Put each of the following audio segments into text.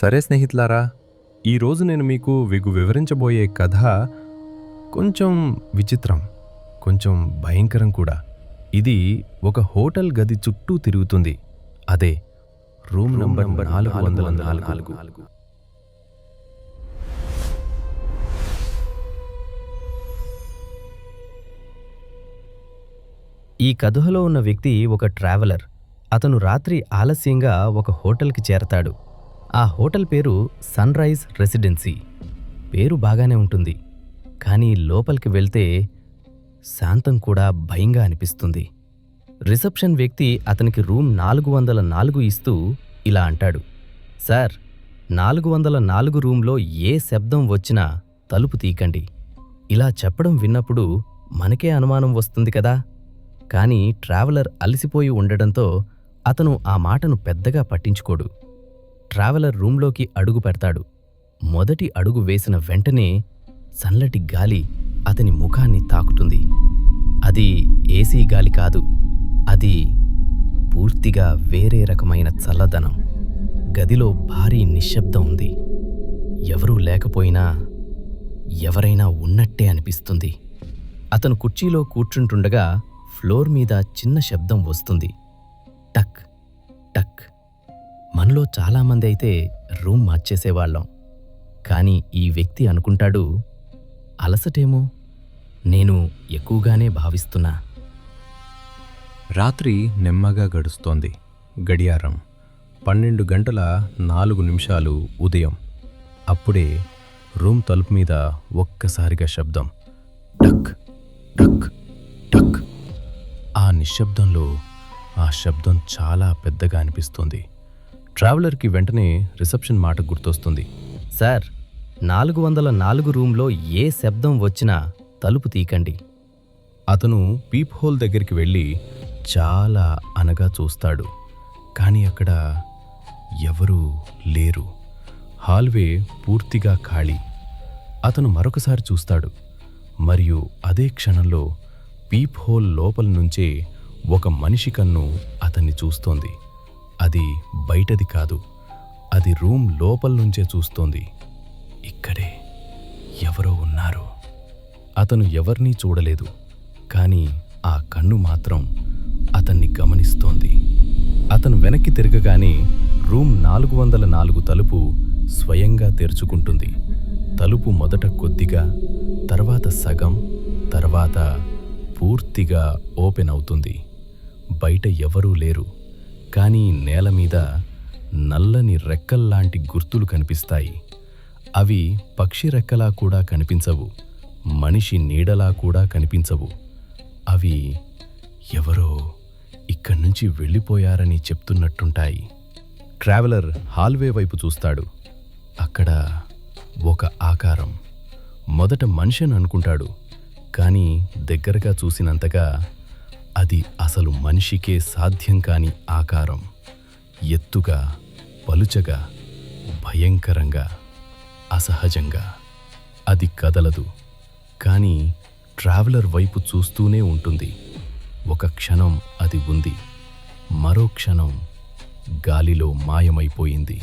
సరే స్నేహితులారా ఈరోజు నేను మీకు విగు వివరించబోయే కథ కొంచెం విచిత్రం కొంచెం భయంకరం కూడా. ఇది ఒక హోటల్ గది చుట్టూ తిరుగుతుంది. అదే రూమ్ నంబర్ నాలుగు వందల నాలుగు. ఈ కథలో ఉన్న వ్యక్తి ఒక ట్రావెలర్. అతను రాత్రి ఆలస్యంగా ఒక హోటల్కి చేరతాడు. ఆ హోటల్ పేరు సన్ రైజ్ రెసిడెన్సీ. పేరు బాగానే ఉంటుంది. కానీ లోపలికి వెళ్తే శాంతం కూడా భయంగా అనిపిస్తుంది. రిసెప్షన్ వ్యక్తి అతనికి రూమ్ నాలుగు వందల నాలుగు ఇస్తూ ఇలా అంటాడు. సార్ నాలుగు వందల నాలుగు రూంలో ఏ శబ్దం వచ్చినా తలుపు తీకండి ఇలా చెప్పడం విన్నప్పుడు మనకే అనుమానం వస్తుంది కదా. కానీ ట్రావెలర్ అలసిపోయి ఉండడంతో అతను ఆ మాటను పెద్దగా పట్టించుకోడు. ట్రావెలర్ రూంలోకి అడుగు పెడతాడు. మొదటి అడుగు వేసిన వెంటనే చల్లటి గాలి అతని ముఖాన్ని తాకుతుంది. అది ఏసీ గాలి కాదు. అది పూర్తిగా వేరే రకమైన చల్లదనం. గదిలో భారీ నిశ్శబ్దం ఉంది. ఎవరూ లేకపోయినా ఎవరైనా ఉన్నట్టే అనిపిస్తుంది. అతను కుర్చీలో కూర్చుంటుండగా ఫ్లోర్ మీద చిన్న శబ్దం వస్తుంది. టక్ టక్. మనలో చాలామంది అయితే రూమ్ మార్చేసేవాళ్ళం. కానీ ఈ వ్యక్తి అనుకుంటాడు అలసటేమో? నేను ఎక్కువగానే భావిస్తున్నా. రాత్రి నెమ్మగా గడుస్తోంది. గడియారం పన్నెండు గంటల నాలుగు నిమిషాలు ఉదయం. అప్పుడే రూమ్ తలుపు మీద ఒక్కసారిగా శబ్దం. టక్ టక్ టక్. ఆ నిశ్శబ్దంలో ఆ శబ్దం చాలా పెద్దగా అనిపిస్తుంది. ట్రావెలర్కి వెంటనే రిసెప్షన్ మాట గుర్తొస్తుంది. సార్ నాలుగు వందల నాలుగు రూంలో ఏ శబ్దం వచ్చినా తలుపు తీకండి. అతను పీప్ హోల్ దగ్గరికి వెళ్ళి చాలా అనగా చూస్తాడు. కానీ అక్కడ ఎవరూ లేరు. హాల్వే పూర్తిగా ఖాళీ. అతను మరొకసారి చూస్తాడు. మరియు అదే క్షణంలో పీప్ హోల్ లోపల నుంచే ఒక మనిషి కన్ను అతన్ని చూస్తోంది. అది బయటది కాదు. అది రూమ్ లోపల నుంచే చూస్తోంది. ఇక్కడే ఎవరో ఉన్నారు. అతను ఎవరినీ చూడలేదు. కానీ ఆ కన్ను మాత్రం అతన్ని గమనిస్తోంది. అతను వెనక్కి తిరగగానే రూమ్ నాలుగు వందల నాలుగు తలుపు స్వయంగా తెరుచుకుంటుంది. తలుపు మొదట కొద్దిగా తర్వాత సగం తర్వాత పూర్తిగా ఓపెన్ అవుతుంది. బయట ఎవరూ లేరు. కానీ నేల మీద నల్లని రెక్కల్లాంటి గుర్తులు కనిపిస్తాయి. అవి పక్షి రెక్కలా కూడా కనిపించవు మనిషి నీడలా కూడా కనిపించవు. అవి ఎవరో ఇక్కడి నుంచి వెళ్ళిపోయారని చెప్తున్నట్టుంటాయి. ట్రావెలర్ హాల్వే వైపు చూస్తాడు. అక్కడ ఒక ఆకారం. మొదట మనిషిని అనుకుంటాడు కానీ దగ్గరగా చూసినంతగా అది అసలు మనిషికే సాధ్యం కాని ఆకారం. ఎత్తుగా పలుచగా భయంకరంగా అసహజంగా. అది కదలదు. కానీ ట్రావెలర్ వైపు చూస్తూనే ఉంటుంది. ఒక క్షణం అది ఉంది. మరో క్షణం గాలిలో మాయమైపోయింది.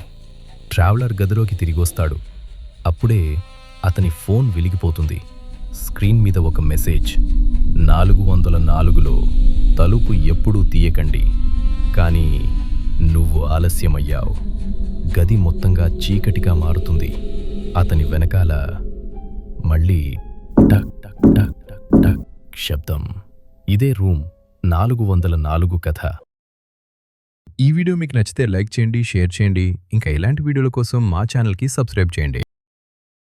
ట్రావెలర్ గదిలోకి తిరిగొస్తాడు. అప్పుడే అతని ఫోన్ వెలిగిపోతుంది. స్క్రీన్ మీద ఒక మెసేజ్. నాలుగు వందల నాలుగులో తలుపు ఎప్పుడూ తీయకండి. కానీ నువ్వు ఆలస్యమయ్యావు. గది మొత్తంగా చీకటిగా మారుతుంది. అతని వెనకాల మళ్ళీ టక్ టక్ టక్ టక్ టక్ శబ్దం. ఇదే రూమ్. నాలుగు వందల నాలుగు కథ. ఈ వీడియో మీకు నచ్చితే లైక్ చేయండి షేర్ చేయండి. ఇంకా ఇలాంటి వీడియోల కోసం మా ఛానల్కి సబ్స్క్రైబ్ చేయండి.